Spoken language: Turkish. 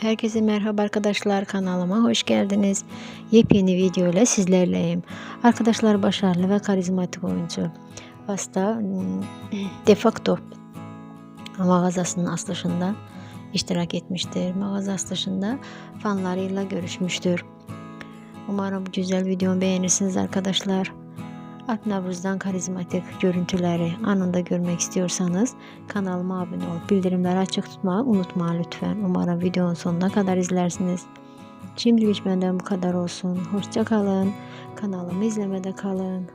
Herkese merhaba arkadaşlar kanalıma hoş geldiniz. Yepyeni video ile sizlerleyim. Arkadaşlar başarılı ve karizmatik oyuncu. Hasta hmm, defakto mağazasının açılışında iştirak etmiştir. Mağaza açılışında fanlarıyla görüşmüştür. Umarım güzel videomu beğenirsiniz arkadaşlar. Aknavuz'dan karizmatik görüntüleri anında görmek istiyorsanız kanalıma abone olup bildirimleri açık tutmayı unutmayın lütfen. Umarım videonun sonuna kadar izlersiniz. Şimdilik benden bu kadar olsun. Hoşça kalın. Kanalımı izlemede kalın.